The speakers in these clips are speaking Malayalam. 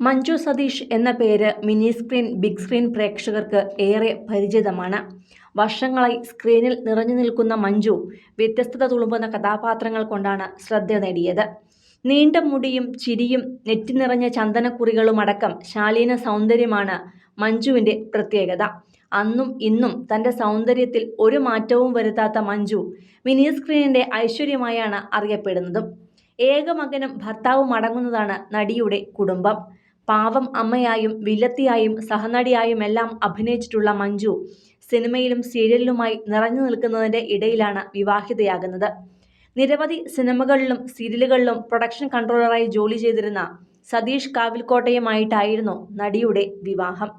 മഞ്ജു സതീഷ് എന്ന പേര് മിനി സ്ക്രീൻ ബിഗ് സ്ക്രീൻ പ്രേക്ഷകർക്ക് ഏറെ പരിചിതമാണ്. വർഷങ്ങളായി സ്ക്രീനിൽ നിറഞ്ഞു നിൽക്കുന്ന മഞ്ജു വ്യത്യസ്തത തുളുമ്പുന്ന കഥാപാത്രങ്ങൾ കൊണ്ടാണ് ശ്രദ്ധ നേടിയത്. നീണ്ട മുടിയും ചിരിയും നെറ്റി നിറഞ്ഞ ചന്ദനക്കുറികളുമടക്കം ശാലീന സൗന്ദര്യമാണ് മഞ്ജുവിന്റെ പ്രത്യേകത. അന്നും ഇന്നും തന്റെ സൗന്ദര്യത്തിൽ ഒരു മാറ്റവും വരുത്താത്ത മഞ്ജു മിനി സ്ക്രീനിന്റെ ഐശ്വര്യമായാണ് അറിയപ്പെടുന്നതും. ഏകമകനും ഭർത്താവും അടങ്ങുന്നതാണ് നടിയുടെ കുടുംബം. പാവം അമ്മയായും വില്ലത്തിയായും സഹനടിയായുമെല്ലാം അഭിനയിച്ചിട്ടുള്ള മഞ്ജു സിനിമയിലും സീരിയലിലുമായി നിറഞ്ഞു നിൽക്കുന്നതിന്റെ ഇടയിലാണ് വിവാഹിതയാകുന്നത്. നിരവധി സിനിമകളിലും സീരിയലുകളിലും പ്രൊഡക്ഷൻ കൺട്രോളറായി ജോലി ചെയ്തിരുന്ന സതീഷ് കാവിൽക്കോട്ടയുമായിട്ടായിരുന്നു നടിയുടെ വിവാഹം.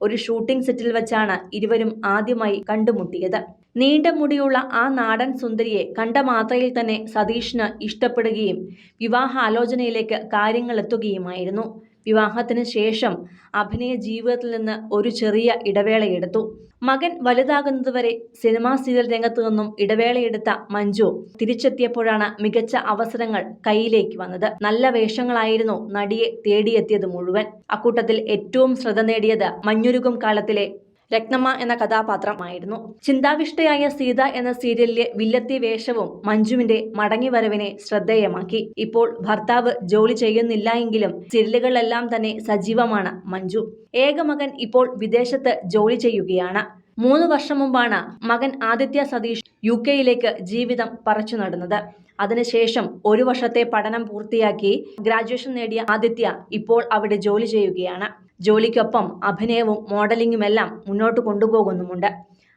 ഒരു ഷൂട്ടിംഗ് സെറ്റിൽ വെച്ചാണ് ഇരുവരും ആദ്യമായി കണ്ടുമുട്ടിയത്. നീണ്ട മുടിയുള്ള ആ നാടൻ സുന്ദരിയെ കണ്ട മാത്രയിൽ തന്നെ സതീഷിന് ഇഷ്ടപ്പെടുകയും വിവാഹാലോചനയിലേക്ക് കാര്യങ്ങൾ എത്തുകയുമായിരുന്നു വിവാഹത്തിന് ശേഷം അഭിനയ ജീവിതത്തിൽ നിന്ന് ഒരു ചെറിയ ഇടവേളയെടുത്തു മകൻ വലുതാകുന്നതുവരെ സിനിമാ സീരിയൽ രംഗത്തു നിന്നും ഇടവേളയെടുത്ത മഞ്ജു തിരിച്ചെത്തിയപ്പോഴാണ് മികച്ച അവസരങ്ങൾ കയ്യിലേക്ക് വന്നത്. നല്ല വേഷങ്ങളായിരുന്നു നടിയെ തേടിയെത്തിയത് മുഴുവൻ. അക്കൂട്ടത്തിൽ ഏറ്റവും ശ്രദ്ധ നേടിയത് മഞ്ഞുരുകും കാലത്തിലെ രത്നമ്മ എന്ന കഥാപാത്രമായിരുന്നു. ചിന്താവിഷ്ടയായ സീത എന്ന സീരിയലിലെ വില്ലത്തി വേഷവും മഞ്ജുവിന്റെ മടങ്ങിവരവിനെ ശ്രദ്ധേയമാക്കി. ഇപ്പോൾ ഭർത്താവ് ജോലി ചെയ്യുന്നില്ല എങ്കിലും സീരിയലുകളിലെല്ലാം തന്നെ സജീവമാണ് മഞ്ജു. ഏകമകൻ ഇപ്പോൾ വിദേശത്ത് ജോലി ചെയ്യുകയാണ്. മൂന്ന് വർഷം മുമ്പാണ് മകൻ ആദിത്യ സതീഷ് യു കെയിലേക്ക് ജീവിതം പറിച്ചു നടുന്നത്. അതിനുശേഷം ഒരു വർഷത്തെ പഠനം പൂർത്തിയാക്കി ഗ്രാജുവേഷൻ നേടിയ ആദിത്യ ഇപ്പോൾ അവിടെ ജോലി ചെയ്യുകയാണ്. ജോലിക്കൊപ്പം അഭിനയവും മോഡലിംഗും എല്ലാം മുന്നോട്ട് കൊണ്ടുപോകുന്നുമുണ്ട്.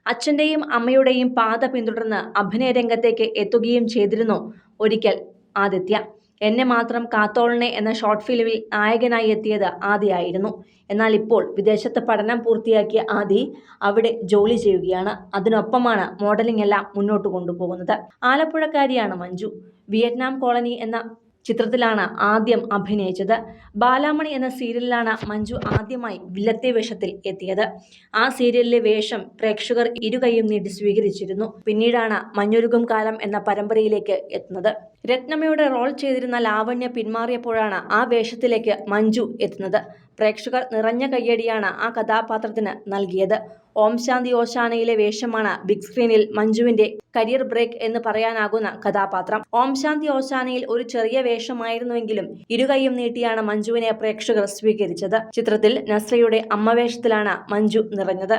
അച്ഛന്റെയും അമ്മയുടെയും പാത പിന്തുടർന്ന് അഭിനയ രംഗത്തേക്ക് എത്തുകയും ചെയ്തിരുന്നു ഒരിക്കൽ ആദിത്യ. എന്നെ മാത്രം കാത്തോളനെ എന്ന ഷോർട്ട് ഫിലിമിൽ നായകനായി എത്തിയത് ആദിയായിരുന്നു. എന്നാൽ ഇപ്പോൾ വിദേശത്ത് പഠനം പൂർത്തിയാക്കിയ ആദി അവിടെ ജോലി ചെയ്യുകയാണ്. അതിനൊപ്പമാണ് മോഡലിംഗ് എല്ലാം മുന്നോട്ട് കൊണ്ടുപോകുന്നത്. ആലപ്പുഴക്കാരിയാണ് മഞ്ജു. വിയറ്റ്നാം കോളനി എന്ന ചിത്രത്തിലാണ് ആദ്യം അഭിനയിച്ചത്. ബാലാമണി എന്ന സീരിയലിലാണ് മഞ്ജു ആദ്യമായി വില്ലത്തെ വേഷത്തിൽ എത്തിയത്. ആ സീരിയലിലെ വേഷം പ്രേക്ഷകർ ഇരുകൈയും നീട്ടി സ്വീകരിച്ചിരുന്നു. പിന്നീടാണ് മഞ്ഞൊരുകും കാലം എന്ന പരമ്പരയിലേക്ക് എത്തുന്നത്. രത്നമ്മയുടെ റോൾ ചെയ്തിരുന്ന ലാവണ്യ പിന്മാറിയപ്പോഴാണ് ആ വേഷത്തിലേക്ക് മഞ്ജു എത്തുന്നത്. പ്രേക്ഷകർ നിറഞ്ഞ കയ്യടിയാണ് ആ കഥാപാത്രത്തിന് നൽകിയത്. ഓം ശാന്തി ഓശാനയിലെ വേഷമാണ് ബിഗ് സ്ക്രീനിൽ മഞ്ജുവിന്റെ കരിയർ ബ്രേക്ക് എന്ന് പറയാനാകുന്ന കഥാപാത്രം. ഓം ശാന്തി ഓശാനയിൽ ഒരു ചെറിയ വേഷമായിരുന്നുവെങ്കിലും ഇരുകൈയും നീട്ടിയാണ് മഞ്ജുവിനെ പ്രേക്ഷകർ സ്വീകരിച്ചത്. ചിത്രത്തിൽ നസ്രയുടെ അമ്മവേഷത്തിലാണ് മഞ്ജു നിറഞ്ഞത്.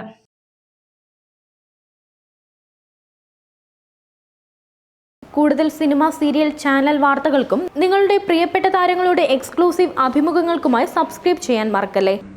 കൂടുതൽ സിനിമ സീരിയൽ ചാനൽ വാർത്തകൾക്കും നിങ്ങളുടെ പ്രിയപ്പെട്ട താരങ്ങളുടെ എക്സ്ക്ലൂസീവ് അഭിമുഖങ്ങൾക്കുമായി സബ്സ്ക്രൈബ് ചെയ്യാൻ മറക്കല്ലേ?